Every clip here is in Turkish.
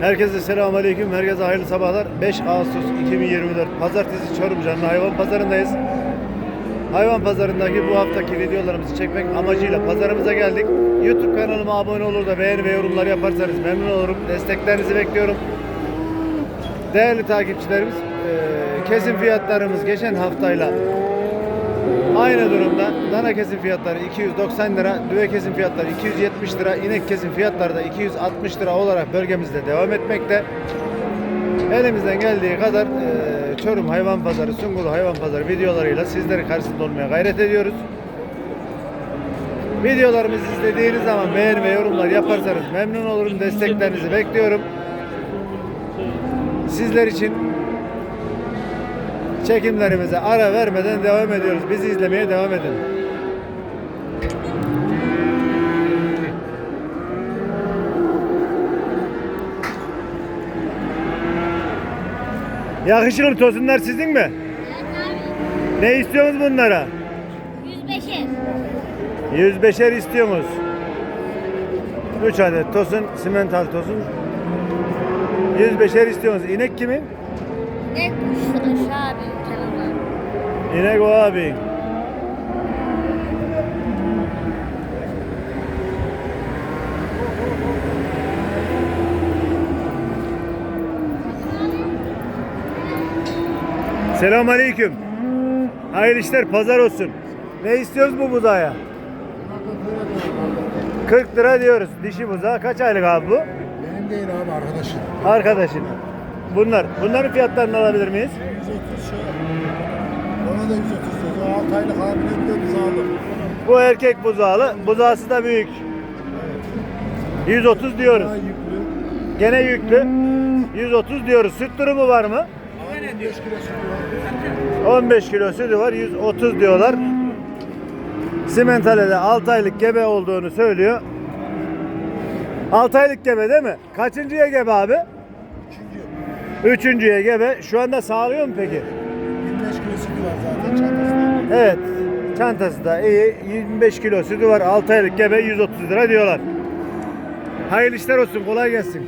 Herkese selamun aleyküm. Herkese hayırlı sabahlar. 5 Ağustos 2024 Pazartesi Çorum Canlı Hayvan Pazarındayız. Hayvan pazarındaki bu haftaki videolarımızı çekmek amacıyla pazarımıza geldik. YouTube kanalıma abone olur da beğeni ve yorumlar yaparsanız memnun olurum. Desteklerinizi bekliyorum. Değerli takipçilerimiz, kesim fiyatlarımız geçen haftayla Aynı durumda dana kesim fiyatları 290 lira, düve kesim fiyatları 270 lira, inek kesim fiyatları da 260 lira olarak bölgemizde devam etmekte. Elimizden geldiği kadar eee, Çorum Hayvan Pazarı, Sungurlu Hayvan Pazarı videolarıyla sizlerin karşısında olmaya gayret ediyoruz. Videolarımızı izlediğiniz zaman beğeni ve yorumlar yaparsanız memnun olurum. Desteklerinizi bekliyorum. Sizler için çekimlerimize ara vermeden devam ediyoruz. Bizi izlemeye devam edin. Yakışıklı tosunlar sizin mi? Ne istiyorsunuz bunlara? 105'e. 105'er istiyorsunuz. 3 adet tosun, simental tosun. 105'er istiyorsunuz. İnek kimin? Abi kenara. İnek o abi. Selamun aleyküm. Hayırlı işler, pazar olsun. Ne istiyoruz bu buzaya? 40 lira diyoruz. Dişi buzağı kaç aylık abi bu? Benim değil abi arkadaşım. Arkadaşın. Bunlar. Bunların fiyatlarını alabilir miyiz? 130. Ona da 130 söz. 6 aylık aldık. Bu erkek buzağlı. Buzağısı da büyük. 130 diyoruz. Daha yüklü. Gene yüklü. 130 diyoruz. Süt durumu var mı? Aynen 5 kilo sütü var. 15 kilo sütü var. 130 diyorlar. Simentale'de 6 aylık gebe olduğunu söylüyor. 6 aylık gebe değil mi? Kaçıncıya gebe abi? Üçüncü. Üçüncüye gebe. Şu anda sağlıyor mu peki? 25 kilo sütü var zaten çantasında. Evet. Çantası da iyi. 25 kilo sütü var. 6 aylık gebe 130 lira diyorlar. Hayırlı işler olsun. Kolay gelsin.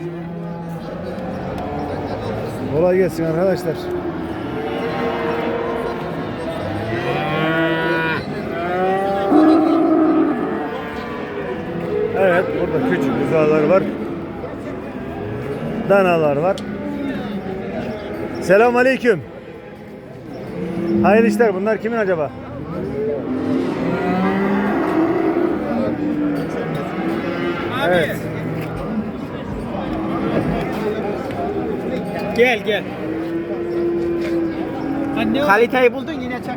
Kolay gelsin arkadaşlar. Evet burada küçük buzalar var. Danalar var. Selam aleyküm. Hayırlı işler. Bunlar kimin acaba? Evet. Gel gel. Anne Kaliteyi buldun yine çak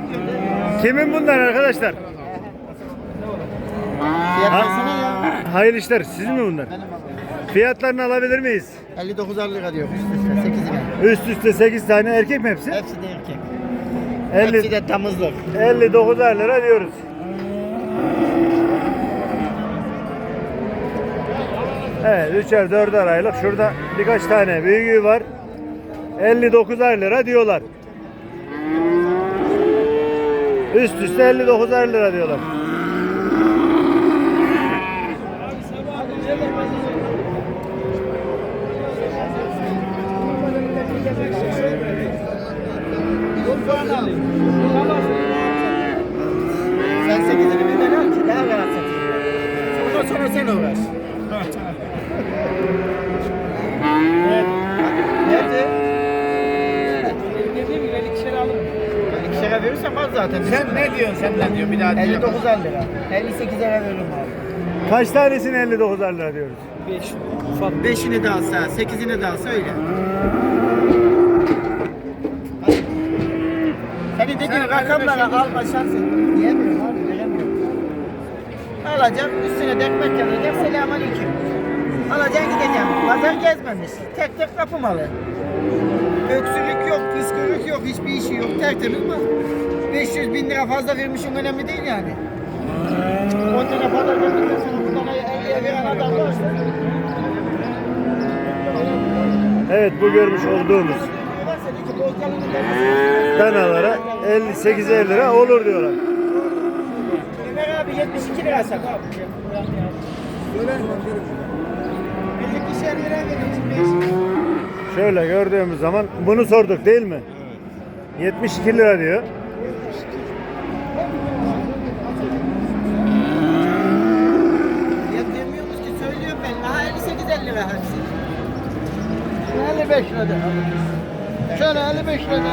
Kimin bunlar arkadaşlar? Ya. Hayırlı işler. Sizin mi bunlar? Fiyatlarını alabilir miyiz? 59 lira diyor üst üste 8 lira. Üst üste 8 tane erkek mi hepsi? Hepsi de erkek. 50, Hepsi de damızlık. 59 lira diyoruz. Evet, üçer dörder aylık. Şurada birkaç tane büyüğü var. 59 lira diyorlar. Üst üste 59 lira diyorlar. Zaten. Sen ne diyorsun sen ne diyorsun bir daha 59 lira. 58 lira veririm abi. Kaç tanesini 59 lira diyoruz? 5 ufak. 5'ini de alsa, 8'ini de alsa öyle. Senin dediğin rakamlara alma şansı. Diyemiyorum abi, veremiyorum. Alacağım, üstüne de ekmek yazacağım, selamünaleyküm. Alacaksın gideceğim. Pazar gezmemiş. Tek tek kapı malı. Öksürük yok, püskürük yok, hiçbir işi yok. Tertemiz mal. 500 bin lira fazla vermişim önemli değil yani. 10 lira para verdikten sonra bundan 50'ye veren adam varsa Evet bu görmüş olduğumuz danalara 58 lira olur diyorlar. Ömer abi 72 lira sat abi. Söyleyin ben veririm. 52 lira verin. Şöyle gördüğümüz zaman bunu sorduk değil mi? 72 lira diyor. Ya demiyoruz ki söylüyorum ben. Aha 58 50 lira hepsi. 55 lira de. Şöyle 55 lira de.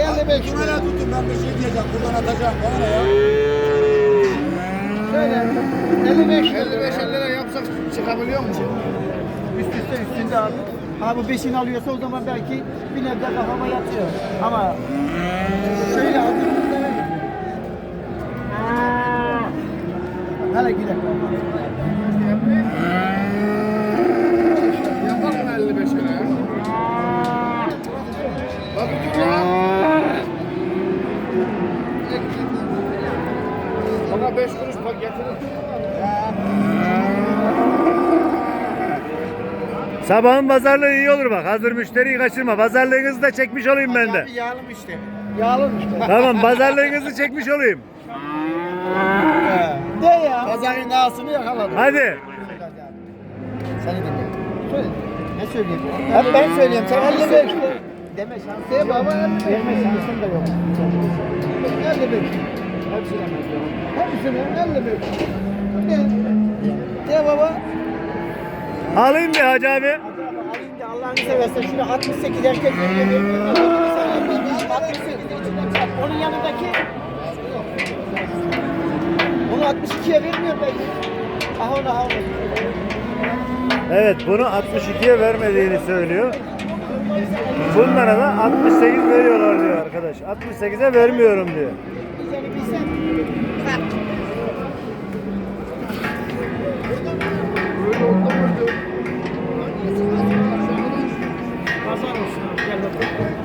55 lira. Şöyle tutun ben bir şey diyeceğim. Buradan atacağım. Ne ya? Şöyle 55 lira. 55 lira yapsak çıkabiliyor mu? Üst üste üstünde abi. Ha bu beşini alıyorsa o zaman belki bir nebze kafama yatıyor. Ama şöyle aldığımızda? Hele gidelim. Yapalım mı 55 lira ya? Bak dur ya. Ona 5 kuruş bak getirin. Sabahın pazarlığı iyi olur bak. Hazır müşteriyi kaçırma. Pazarlığınızı da çekmiş olayım ben de. Yağlım işte. Yağlım işte. Tamam pazarlığınızı çekmiş olayım. De ya. Pazarın ağasını yakaladım. Hadi. Seni. Söyle. Ne söyleyeyim? Hep ben söyleyeyim. Sen 55 lira. Deme şansı. De baba 55. Verme şansın da yok. 55. Hepsine Hepsini 55. De. De baba. Alayım bir Hacı abi. Alayım da Allah'ını seversen şunu 68 erkek veriyor. 68 içinden çarp. Onun yanındaki onu 62'ye vermiyor belki. Aha onu onu. Evet bunu 62'ye vermediğini söylüyor. Bunlara da 68 veriyorlar diyor arkadaş. 68'e vermiyorum diyor.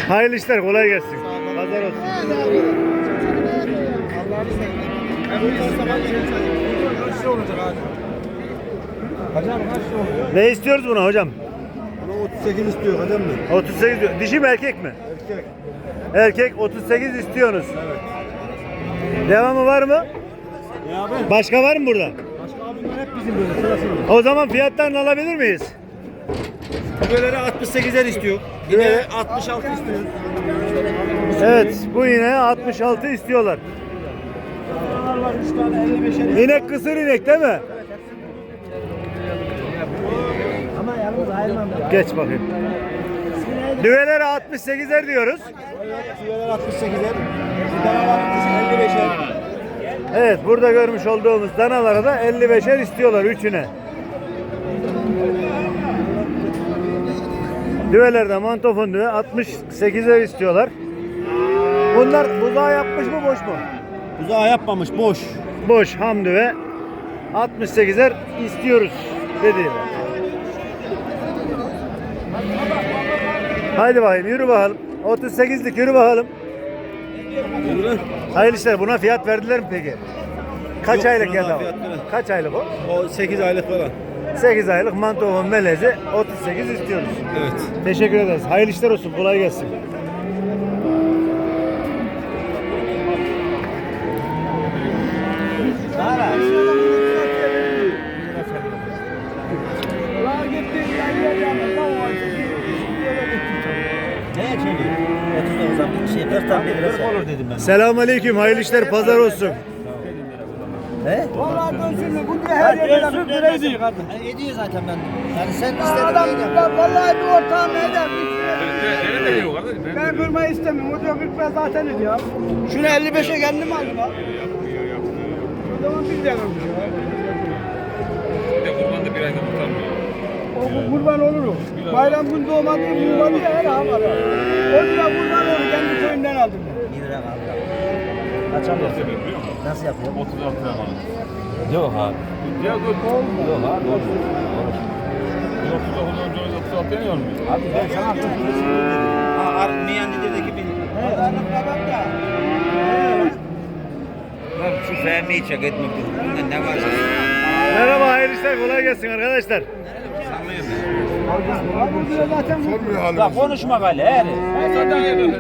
Hayırlı işler kolay gelsin. Pazar olsun. Allah'ını seveyim. Abi? Hocam? Ne istiyoruz buna hocam? Buna 38 istiyor kadın mı? 38 diyor. Dişi mi erkek mi? Erkek. Erkek 38 istiyorsunuz. Devamı var mı? Ya abi. Başka var mı burada? Başka abimler hep bizim böyle sırasıyla. O zaman fiyatlarını alabilir miyiz? Böyle 68'er istiyor. Yine 66 istiyor. Evet bu yine 66 istiyorlar. Bunlar var 3 tane 55'er. İnek kısır inek değil mi? Geç bakayım. Düvelere 68'er diyoruz. Tüyeler 68'er. Danalar 55'er. Evet burada görmüş olduğumuz danalara da 55'er istiyorlar üçüne. Düvelerde mantofon düve 68'er istiyorlar. Bunlar buzağı yapmış mı boş mu? Buzağı yapmamış boş. Boş ham düve 68'er istiyoruz dediler. Haydi bakayım yürü bakalım. 38'lik yürü bakalım. Hayırlı işler buna fiyat verdiler mi peki? Kaç Yok, aylık ya da? Kaç aylık o? O 8 aylık falan. 8 aylık mantofon melezi 38 istiyoruz. Evet. Teşekkür ederiz. Hayırlı işler olsun. Kolay gelsin. Neye çeviriyor? 39'dan bir şey 40'tan bir lira olur dedim ben. Selamun Aleyküm. Hayırlı işler. Pazar olsun. He? Vallahi dönsün bu diye her yere 40 lira ediyor kardeş. Ediyor zaten ben. Yani sen istedin Adam diye ben vallahi bir ortağım veriyor kardeşim? Ben kırmayı istemiyorum. O diyor 40 lira zaten ediyor. Şunu 55'e kendim aldım ha. O zaman bir de almış. Bir de kurbanda bir ayda tutamıyor. O kurban olur o. Bayram gün doğmadı kurban diye her ha var. O lira kurban olur. Kendi köyümden aldım ben. 1 lira kaldı. Kaç alıyorsun? Nasıl yapıyor? 36 lira. Yok abi. Ya dur. Yok abi. Olur. 39 önce 36 yanıyor mu? Abi ben sana attım. Ha, ar Miyanlı'daki bir. Pazarlık tamam da. Bak şu Fehmi'yi çek etmek. Bunda ne var? Merhaba. Hayırlı işler. Kolay gelsin arkadaşlar. Abi zaten bu. Ya konuşma böyle her. Hele.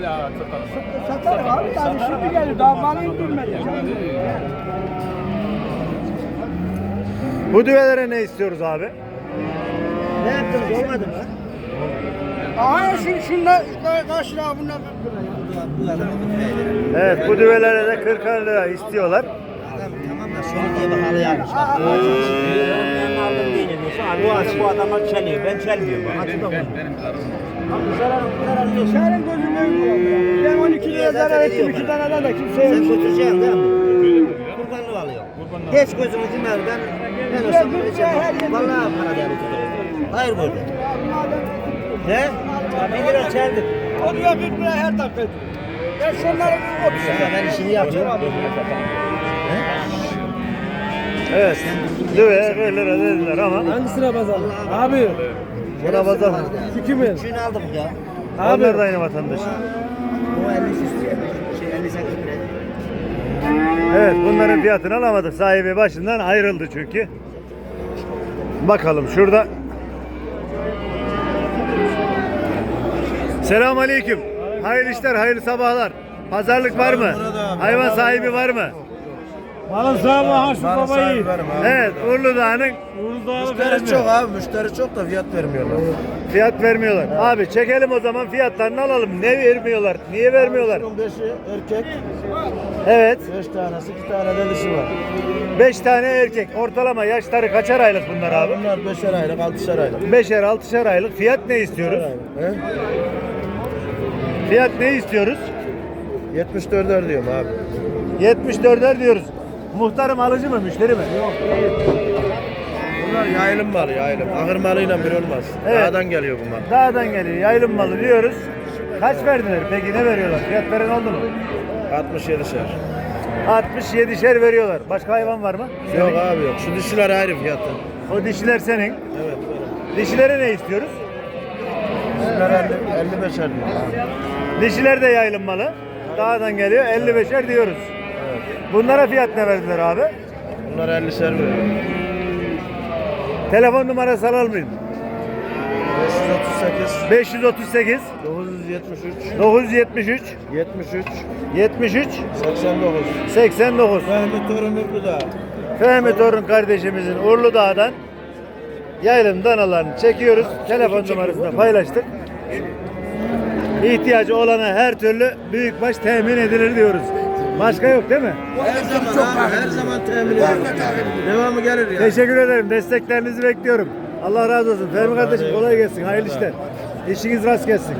Satar abi. Yani şimdi geliyor. Daha bana indirmedi. Bu düvelere ne istiyoruz abi? Ne yaptınız olmadı mı? Aha şu şunla kaç lira bunlar? Evet bu düvelere de 40 lira istiyorlar. Tamam da şunu diye bakalım yani. Ben. Bu açı bu adama çeliyor. Ben çelmiyorum. Açı da Benim karım. Senin gözünden Ben 12 liraya zarar ettim iki taneden de kimseye Sen yok. götüreceksin değil mi? Kurbanlık alıyor. Hiç gözünü dinler ben ben olsam vereceğim. Vallahi para değil tutulur. Hayır burada. Ne? Bir lira çeldik. O diyor 40 lira her dakika. Ben şunları 30 lira. Ben işini yapıyorum. Evet. Düve 40 lira dediler ama Hangisine pazar? Abi. buna pazar mı? Şu kimin? Şunu aldık ya. Onlar da aynı vatandaş. Bu 50 istiyor. Şey 50 sakız lira. Evet bunların fiyatını alamadık. Sahibi başından ayrıldı çünkü. Bakalım şurada. Selamun Aleyküm. Hayırlı işler, hayırlı sabahlar. Pazarlık var mı? Hayvan sahibi var mı? Malın sahibi Haşim Baba Yiğit. Evet, Urlu Dağı'nın Müşteri çok abi. Müşteri çok da fiyat vermiyorlar. fiyat vermiyorlar. Abi çekelim o zaman fiyatlarını alalım. Ne vermiyorlar? Niye vermiyorlar? Bunun beşi erkek. Evet, Beş tanesi, iki tane de dişi var. 5 tane erkek. Ortalama yaşları kaçar aylık bunlar abi? Bunlar beşer aylık, altışar aylık. Beşer, altışar aylık. Fiyat ne istiyoruz? He? Fiyat ne istiyoruz? 74'er diyorum abi. 74'er diyoruz. Muhtarım alıcı mı, müşteri mi? Yok. Bunlar yaylım malı, yaylım. Ahır malıyla bir olmaz. Evet. Dağdan geliyor bunlar. Dağdan geliyor, yaylım malı diyoruz. Kaç verdiler? Peki ne veriyorlar? Fiyat veren oldu mu? 67 şer. 67'şer veriyorlar. Başka hayvan var mı? Yok abi yok. Şu dişiler ayrı fiyatı. O dişiler senin. Evet. Dişilere ne istiyoruz? Dişiler 50, 55'er diyor abi. Dişiler de yaylım malı. Dağdan geliyor, 55'er diyoruz. Bunlara fiyat ne verdiler abi? Bunlar 50 şer veriyor. Telefon numarası alalım mıyım? 538 538 973 973 73 73 89 89 Fehmi Torun Ürgüdağ. Fehmi Torun kardeşimizin Urlu Dağ'dan yaylım danalarını çekiyoruz. Telefon numarasını paylaştık. İhtiyacı olana her türlü büyükbaş temin edilir diyoruz. Başka yok değil mi? Her zaman abi, her zaman temin. Devamı gelir ya. Teşekkür ederim. Desteklerinizi bekliyorum. Allah razı olsun. Fehmi kardeşim kolay gelsin. Hayırlı işler. İşiniz rast gelsin.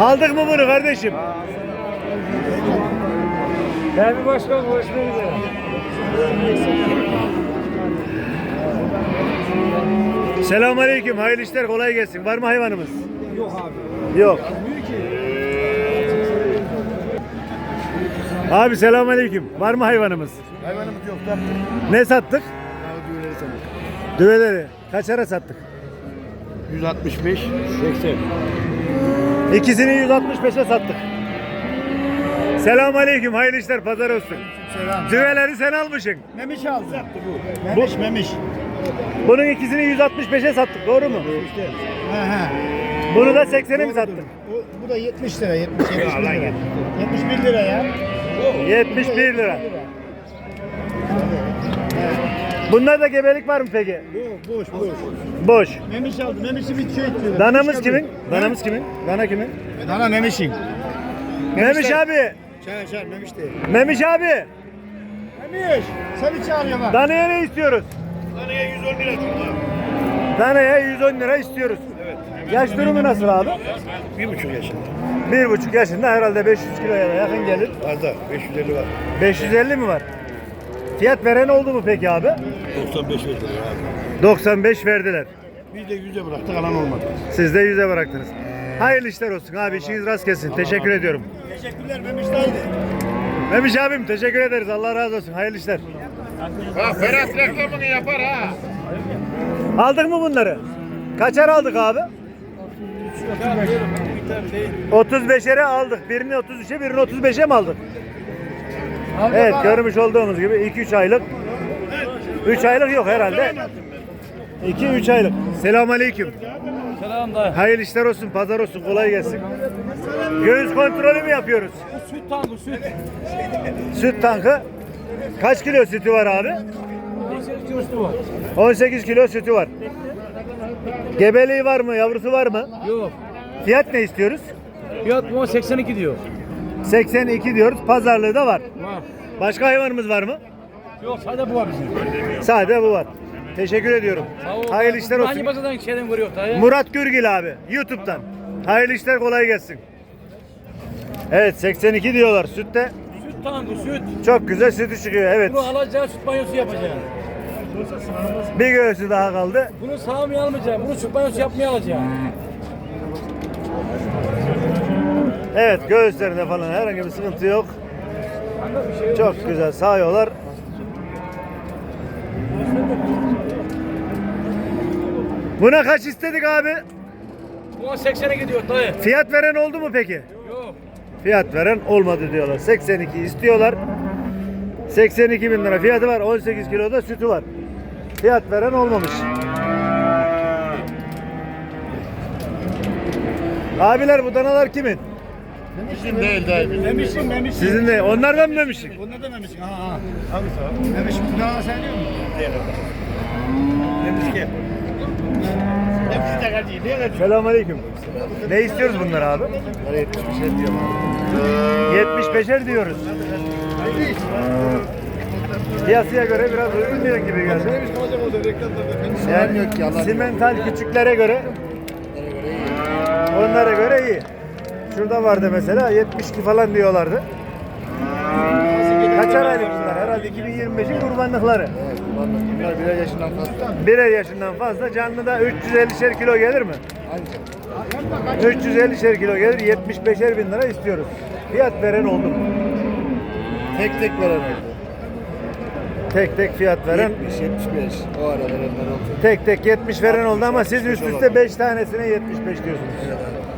Aldık mı bunu kardeşim? Fehmi Başkan görüşmek üzere. Selamun Aleyküm. Hayırlı işler. Kolay gelsin. Var mı hayvanımız? Yok abi. Yok. Abi selamun Aleyküm. Var mı hayvanımız? Hayvanımız yok da. Ne sattık? Düveleri. Kaçara sattık? 165 80. İkisini 165'e sattık. Selamun Aleyküm. Hayırlı işler. Pazar olsun. Selam. Düveleri sen almışsın. Memiş aldı. bu. Memiş memiş. Bunun ikisini 165'e sattık. Doğru mu? He he. Bunu da 80'e mi sattık? Bu, bu da 70 lira, 70 71 lira. 71 lira ya. 71 lira. Bunlarda gebelik var mı peki? Boş boş. Boş. Memiş aldı. Memiş'i bir etmiyor. Danamız kimin? Danamız kimin? Dana kimin? Dana memişin. Memiş abi. Çay çay memiş değil. Memiş abi. Memiş. Seni çağırıyor bak. Danaya ne istiyoruz? Danaya 110 lira. Danaya 110 lira istiyoruz. Yaş durumu nasıl abi? Bir buçuk yaşında. Bir buçuk yaşında herhalde 500 kiloya da yakın gelir. Fazla. 550 var. 550 mi var? Fiyat veren oldu mu peki abi? 95 verdiler abi. 95 verdiler. Biz de 100'e bıraktık alan olmadı. Siz de 100'e bıraktınız. Hayırlı işler olsun abi işiniz rast gelsin. Teşekkür ediyorum. Teşekkürler Memiş daydı. Memiş abim teşekkür ederiz. Allah razı olsun. Hayırlı işler. Ha Ferhat reklamını yapar ha. Aldık mı bunları? Kaçar aldık abi? 35'ere aldık. Birini 33'e birini 35'e mi aldık? Evet görmüş olduğumuz gibi 2-3 aylık. 3 aylık yok herhalde. 2-3 aylık. Selamun Aleyküm. Selam da. Hayırlı işler olsun, pazar olsun, kolay gelsin. Göğüs kontrolü mü yapıyoruz? Süt tankı süt. Süt tankı. Kaç kilo sütü var abi? 18 kilosu var. 18 kilo sütü var. Gebeliği var mı? Yavrusu var mı? Yok. Fiyat ne istiyoruz? Fiyat bu 82 diyor. 82 diyoruz. Pazarlığı da var. Var. Başka hayvanımız var mı? Yok sadece bu var bizim. Sade bu var. Teşekkür ediyorum. Hayırlı işler olsun. Hangi basadan şeyden görüyor dayı? Murat Gürgil abi YouTube'dan. Hayırlı işler kolay gelsin. Evet 82 diyorlar sütte. Süt tankı süt. Çok güzel sütü çıkıyor evet. Bunu alacağı süt banyosu yapacağım. Bir göğsü daha kaldı. Bunu sağmaya almayacağım. Bunu süt banyosu yapmaya alacağım. Evet göğüslerinde falan herhangi bir sıkıntı yok. Çok güzel sağıyorlar. Buna kaç istedik abi? Bu 80'e gidiyor dayı. Fiyat veren oldu mu peki? Yok. Fiyat veren olmadı diyorlar. 82 istiyorlar. 82 bin lira fiyatı var. 18 kiloda sütü var. Fiyat veren olmamış. Abiler bu danalar kimin? Bizim değil değil. Memişim memişim. Sizin de. Onlardan mı demiştik? Onlar da memişim. Ha ha. Abi sağ. Memişim daha sen diyor musun? Memişim. Hepsi de geldi. Niye geldi? Selamünaleyküm. Ne istiyoruz bunlar abi? 75 diyorum abi. 75'er diyoruz. Piyasaya göre biraz uygun diyor gibi geldi. Yani yok ki Allah. simental küçüklere göre onlara göre iyi. Şurada vardı mesela 72 falan diyorlardı. Kaçar aylık bunlar? Herhalde 2025'in kurbanlıkları. Evet, vallahi bunlar birer yaşından fazla. Birer yaşından fazla canlı da 350'şer kilo gelir mi? Ancak. 350'şer kilo gelir 75'er bin lira istiyoruz. Fiyat veren oldu mu? Tek tek veren oldu. Tek tek fiyat veren 70, 75. O ara verenler oldu. tek tek 70 veren oldu ama siz üst üste 5 tanesine 75 diyorsunuz.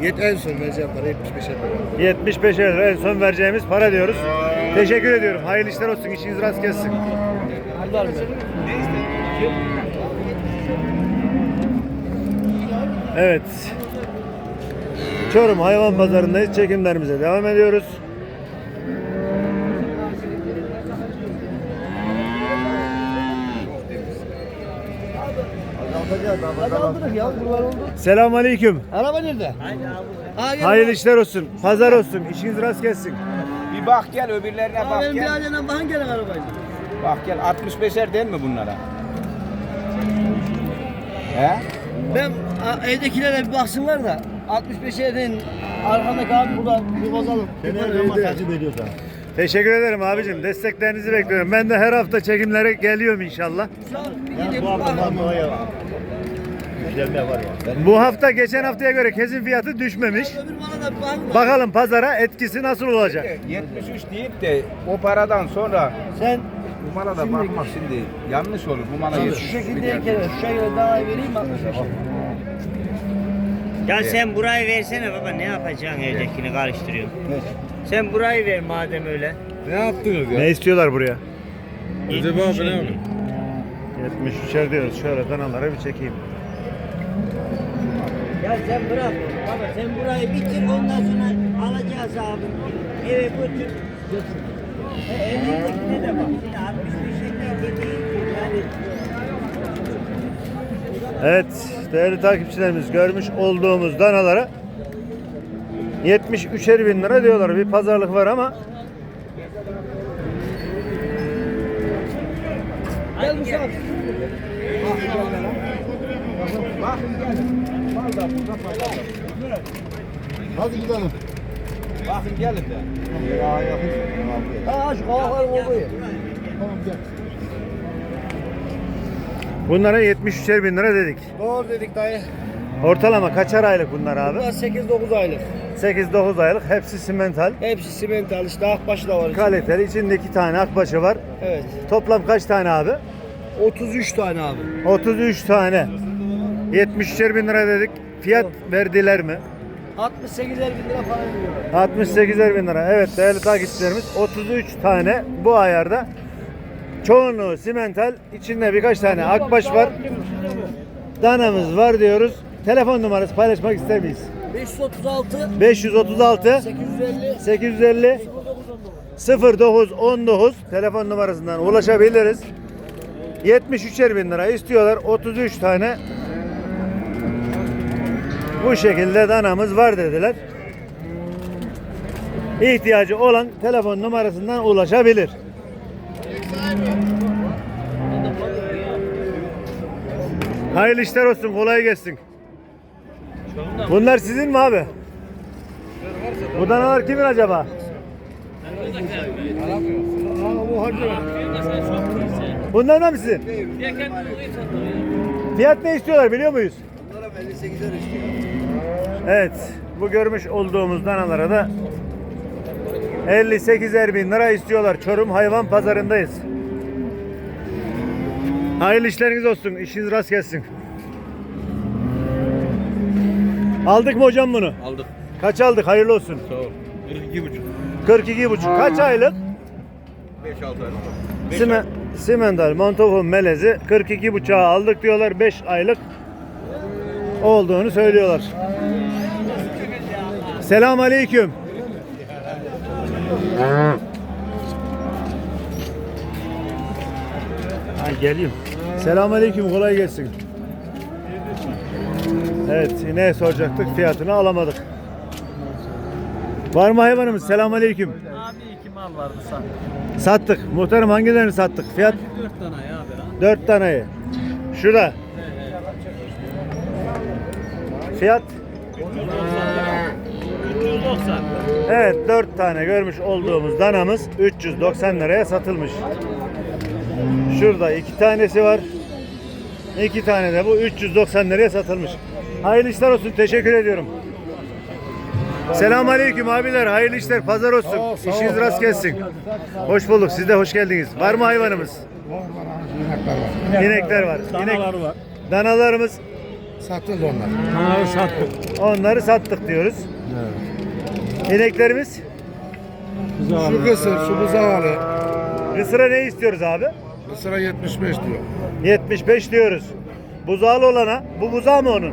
Yet en son vereceğim para 75'e lira. 75 lira en son vereceğimiz para diyoruz. Teşekkür ediyorum. Hayırlı işler olsun. İşiniz rast gelsin. Evet. Çorum hayvan pazarındayız. Çekimlerimize devam ediyoruz. Hadi aldırık ya. Buralar oldu. Selamünaleyküm. Araba nerede? Hayırlı işler olsun. Pazar olsun. İşiniz rast gelsin. Bir bak gel öbürlerine bak benim bir gel. aileden bakın gelen arabayı. Bak gel 65'er değil mi bunlara? He? Ben a, evdekilere bir baksınlar da 65 edin arkandaki abi burada bir bozalım. Seni her zaman takip ediyor da. Teşekkür ederim abicim. Desteklerinizi bekliyorum. Ben de her hafta çekimlere geliyorum inşallah. Bir gidip bakın. Yükselme var ya. Bu hafta geçen haftaya göre kesin fiyatı düşmemiş. Bakalım pazara etkisi nasıl olacak? 73 deyip de o paradan sonra Sen bu mala da bakmak şimdi yanlış olur. Bu mala şu 73 şekilde milyar. kere şu şekilde daha iyi vereyim 65. Ya sen burayı versene baba ne yapacaksın evdekini karıştırıyorsun. Sen burayı ver madem öyle. Ne yaptınız ya? Ne istiyorlar buraya? Acaba abi ne yaptın? 73'er diyoruz. Şöyle danaları bir çekeyim. Ya sen bırak baba sen burayı bitir ondan sonra alacağız abi. Eve götür. E, evdekine de bak. Şimdi 65'e de değil. Yani Evet değerli takipçilerimiz görmüş olduğumuz danalara 73'er bin lira diyorlar. Bir pazarlık var ama Gel Musa. Hadi gidelim. Bakın gelin de. Ha şu kavakların olduğu yer. Tamam gel. bunlara 73'er bin lira dedik. Doğru dedik dayı. Ortalama kaçar aylık bunlar abi? Bunlar 8-9 aylık. 8-9 aylık. Hepsi simental. Hepsi simental işte akbaşı da var. Kaliteli. içinde iki tane akbaşı var. Evet. Toplam kaç tane abi? 33 tane abi. 33 tane. 73'er bin lira dedik. Fiyat verdiler mi? 68'er bin lira para veriyor. 68'er bin lira. Evet değerli takipçilerimiz 33 tane bu ayarda. Çoğunluğu simental. içinde birkaç tane akbaş var. Danamız var diyoruz. Telefon numarası paylaşmak ister miyiz? 536 536 850 850 0919 telefon numarasından ulaşabiliriz. 73'er bin lira istiyorlar. 33 tane Bu şekilde danamız var dediler. İhtiyacı olan telefon numarasından ulaşabilir. Hayırlı işler olsun, kolay gelsin. Bunlar sizin mi abi? Bu danalar kimin acaba? Bunlar da mı sizin? Fiyat ne istiyorlar biliyor muyuz? Evet, bu görmüş olduğumuz danalara da 58'er bin lira istiyorlar. Çorum hayvan pazarındayız. Hayırlı işleriniz olsun. İşiniz rast gelsin. Aldık mı hocam bunu? Aldık. Kaç aldık? Hayırlı olsun. Sağ ol. 42 buçuk. 42 buçuk. Kaç aylık? 5-6 ay. Simen, Simendal, Montofon, Melezi 42 buçuğa aldık diyorlar. 5 aylık olduğunu söylüyorlar. Selam aleyküm. Ha geliyorum. Selam aleyküm kolay gelsin. Evet ne soracaktık fiyatını alamadık. Var mı hayvanımız? Selam aleyküm. Abi iki mal vardı sen. Sattık. Muhtarım hangilerini sattık? Fiyat Dört tane ya abi. 4 taneyi. Şurada. Fiyat 390. evet 4 tane görmüş olduğumuz danamız 390 liraya satılmış. Şurada iki tanesi var. İki tane de bu 390 liraya satılmış. Hayırlı işler olsun. Teşekkür ediyorum. Selamun aleyküm abiler. Hayırlı işler. Pazar olsun. İşiniz rast gelsin. Hoş bulduk. Siz de hoş geldiniz. Var mı hayvanımız? İnekler var. İnek, Danalar var. danalarımız Satıldı onlar. Danaları sattık. onları sattık diyoruz. İneklerimiz Şu kısır, şu buzağalı. kısıra ne istiyoruz abi? Kısıra 75 diyor. 75 diyoruz. Buzağlı olana bu buzağı mı onun?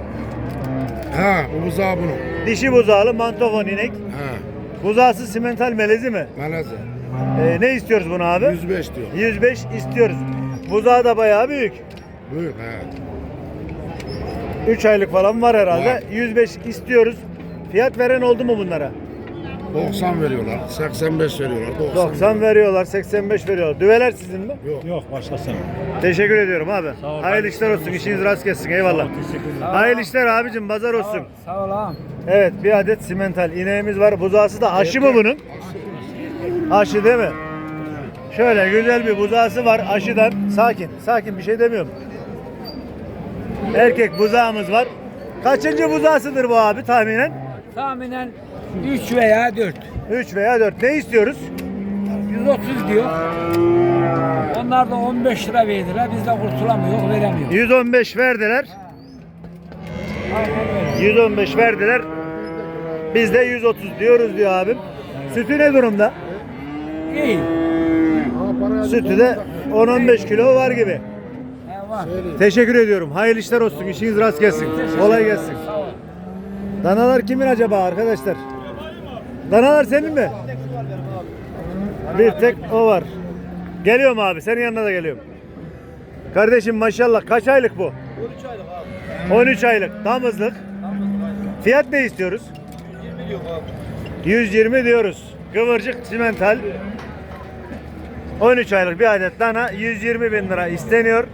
Ha, bu buzağı bunun. Dişi buzağlı mantofon inek. Ha, Buzağısı simental melezi mi? melezi. Ee, ne istiyoruz bunu abi? 105 diyor. 105 istiyoruz. Buzağı da bayağı büyük. Büyük ha. 3 aylık falan var herhalde. Var. 105 istiyoruz. Fiyat veren oldu mu bunlara? 90 veriyorlar, 85 veriyorlar, 90. 90 veriyorlar, 85 veriyorlar. Düveler sizin mi? Yok başkası. Teşekkür ediyorum abi. ol Hayırlı işler olsun. İşiniz rast gelsin. Eyvallah. Hayırlı işler abicim. Pazar olsun. Sağ ol ağam. Evet bir adet simental ineğimiz var. Buzağısı da aşı mı bunun? Aşı değil mi? Şöyle güzel bir buzağısı var aşıdan. Sakin, sakin bir şey demiyorum. Erkek buzağımız var. Kaçıncı buzağısıdır bu abi tahminen? Tahminen 3 veya 4. 3 veya 4. Ne istiyoruz? 130 diyor. Onlar da 15 lira verdiler. Biz de kurtulamıyor, veremiyor. 115 verdiler. 115 verdiler. Biz de 130 diyoruz diyor abim. Sütü ne durumda? İyi. Sütü de 10-15 kilo var gibi. Teşekkür ediyorum. Hayırlı işler olsun. İşiniz rast gelsin. Kolay gelsin. Danalar kimin acaba arkadaşlar? Danalar senin mi? Bir tek o var. Geliyorum abi. Senin yanına da geliyorum. Kardeşim maşallah kaç aylık bu? 13 aylık abi. 13 aylık. Damızlık. Fiyat ne istiyoruz? 120 diyoruz. Kıvırcık simental. 13 aylık bir adet dana 120 bin lira isteniyor.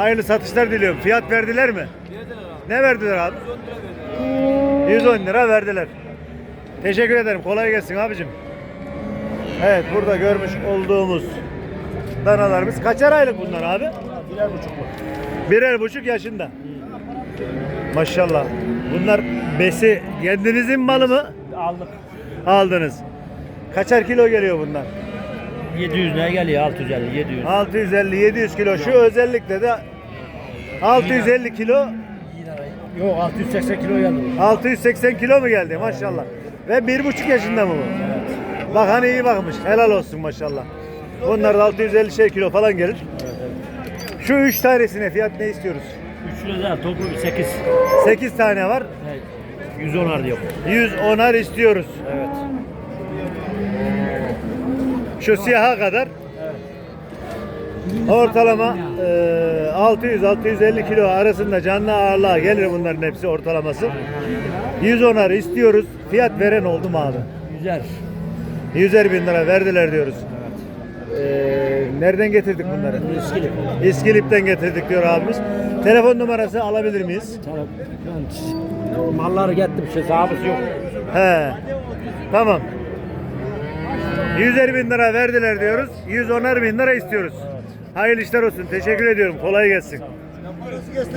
Hayırlı satışlar diliyorum. Fiyat verdiler mi? Ne verdiler abi? 110 lira verdiler. Teşekkür ederim. Kolay gelsin abicim. Evet burada görmüş olduğumuz danalarımız kaçar aylık bunlar abi? Birer buçuk. Birer buçuk yaşında. Maşallah. Bunlar besi kendinizin malı mı? Aldık. Aldınız. Kaçar kilo geliyor bunlar? 700 liraya geliyor 650 700. 650-700 kilo. Şu özellikle de 650 kilo Yok 680 kilo geldi. 680 kilo mu geldi maşallah. Ve bir buçuk yaşında mı bu? Bak hani iyi bakmış. Helal olsun maşallah. Bunlar da 650 şey kilo falan gelir. Şu üç tanesine fiyat ne istiyoruz? 3 lira toplu bir 8. 8 tane var. 110 diyor. 110'ar istiyoruz. Evet. Şu siyaha kadar. Ortalama e, 600-650 kilo arasında canlı ağırlığa gelir bunların hepsi ortalaması. 110'ar istiyoruz. Fiyat veren oldu mu abi? Güzel. 100'er bin lira verdiler diyoruz. Ee, nereden getirdik bunları? İskilip. İskilip'ten getirdik diyor abimiz. Telefon numarası alabilir miyiz? Malları getirdim hesabısı yok. He. Tamam. 100'er bin lira verdiler diyoruz. 110'er bin lira istiyoruz. Hayırlı işler olsun. Teşekkür ediyorum. Kolay gelsin.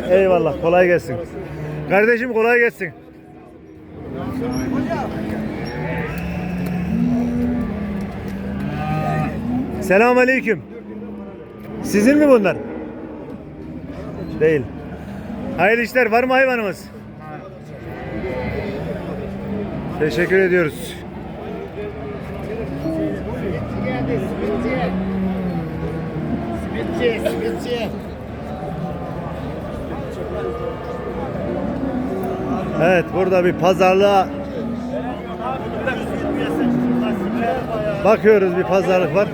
Eyvallah. Kolay gelsin. Kardeşim kolay gelsin. Selamun aleyküm. Sizin mi bunlar? Değil. Hayırlı işler. Var mı hayvanımız? Teşekkür ediyoruz. Simitçi, simitçi. Evet burada bir pazarlığa bakıyoruz bir pazarlık var.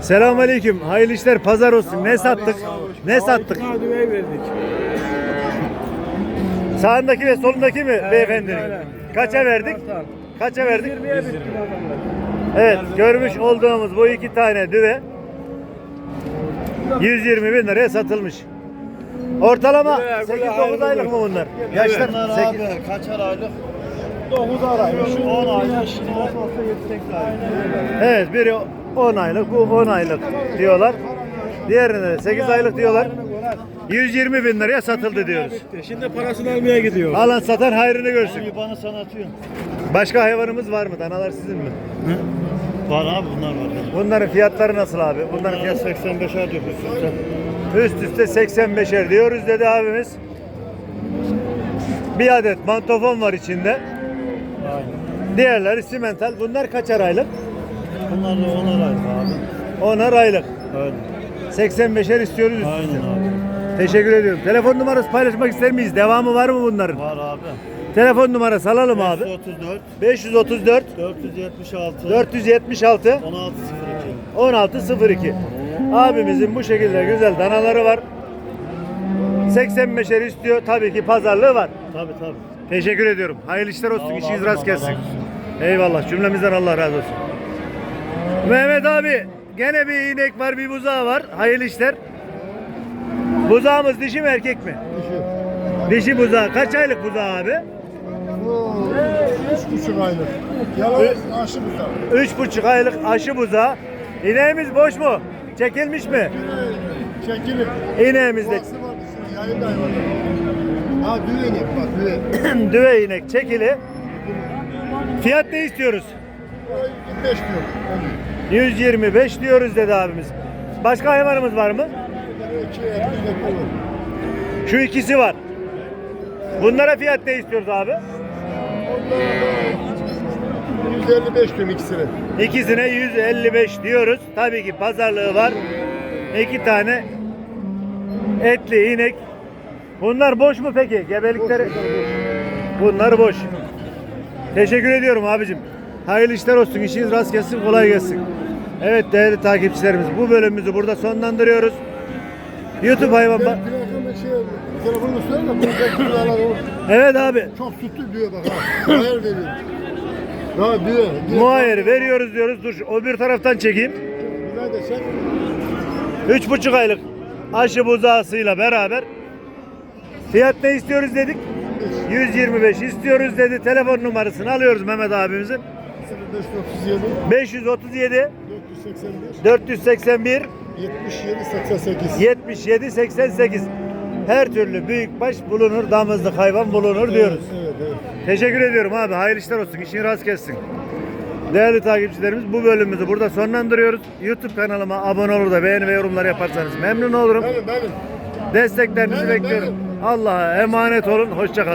Selamun aleyküm. Hayırlı işler pazar olsun. Ne sattık? Ne sattık? Sağındaki ve solundaki mi beyefendi? Kaça verdik? Kaça verdik? Evet, görmüş olduğumuz bu iki tane düve 120 bin liraya satılmış. Ortalama 8-9 aylık mı bunlar? Yaşlar Bunlar 8. abi kaçar aylık? 9 aylık, 10 aylık, şimdi olsa 7-8 aylık. Evet, biri 10 aylık, bu 10 aylık diyorlar. Diğerine de 8 aylık diyorlar. 120 bin liraya satıldı diyoruz. Şimdi parasını almaya gidiyor. Alan satan hayrını görsün. bana sana atıyorum. Başka hayvanımız var mı? Danalar sizin mi? Var abi bunlar var. Bunların fiyatları nasıl abi? Bunların Bunlar fiyatı 85'er diyor üst üste. üst üste 85'er diyoruz dedi abimiz. Bir adet mantofon var içinde. Aynen. Diğerleri simental. Bunlar kaçar aylık? Bunlar da 10'ar aylık abi. 10'ar aylık. Öyle. 85'er istiyoruz. Aynen abi. Teşekkür ediyorum. Telefon numarası paylaşmak ister miyiz? Devamı var mı bunların? Var abi. Telefon numarası alalım abi. 534 534 476 476 1602. 1602. Abimizin bu şekilde güzel danaları var. 85'er istiyor. Tabii ki pazarlığı var. Tabii tabii. Teşekkür ediyorum. Hayırlı işler olsun. Ol İşiniz abi, rast Allah gelsin. Eyvallah. Cümlemizden Allah razı olsun. Mehmet abi gene bir inek var, bir buzağı var. Hayırlı işler. Buzağımız dişi mi erkek mi? Dişi buzağı. Kaç aylık buzağı abi? Bu 3,5 aylık. Yalan aşı bu da. Üç buçuk aylık aşı buzağı. İneğimiz boş mu? Çekilmiş mi? Çekilip. İneğimizde. Ha düğenik bak düğen. düve inek çekili. Fiyat ne istiyoruz? 25 diyor. 125 diyoruz dedi abimiz. Başka hayvanımız var mı? 2 ekmek olur. Şu ikisi var. Bunlara fiyat ne istiyoruz abi? 155 diyorum ikisine. İkisine 155 diyoruz. Tabii ki pazarlığı var. İki tane etli inek. Bunlar boş mu peki? Gebelikleri? Bunlar boş. Teşekkür ediyorum abicim. Hayırlı işler olsun. İşiniz rast gelsin. Kolay gelsin. Evet değerli takipçilerimiz bu bölümümüzü burada sonlandırıyoruz. YouTube hayvan... Ben Ba- plakamı şey, telefonunu söyle de. Evet abi. Çok sütlü diyor bak ha. Ayar veriyor. Diyor. diyor. Muayyer veriyoruz diyoruz. Dur şu öbür taraftan çekeyim. De sen Üç buçuk aylık aşı buzağısıyla beraber fiyat ne istiyoruz dedik? 125 istiyoruz dedi. Telefon numarasını alıyoruz Mehmet abimizin. 537 537 485 481 77 88. 77 88 her türlü büyükbaş bulunur, damızlık hayvan bulunur diyoruz. Evet, evet. Teşekkür ediyorum abi. Hayırlı işler olsun. İşin rast gelsin. Değerli takipçilerimiz bu bölümümüzü burada sonlandırıyoruz. YouTube kanalıma abone olur da beğeni ve yorumlar yaparsanız memnun olurum. Benim benim. Desteklerinizi Benim, bekliyorum. Allah'a emanet olun. Hoşça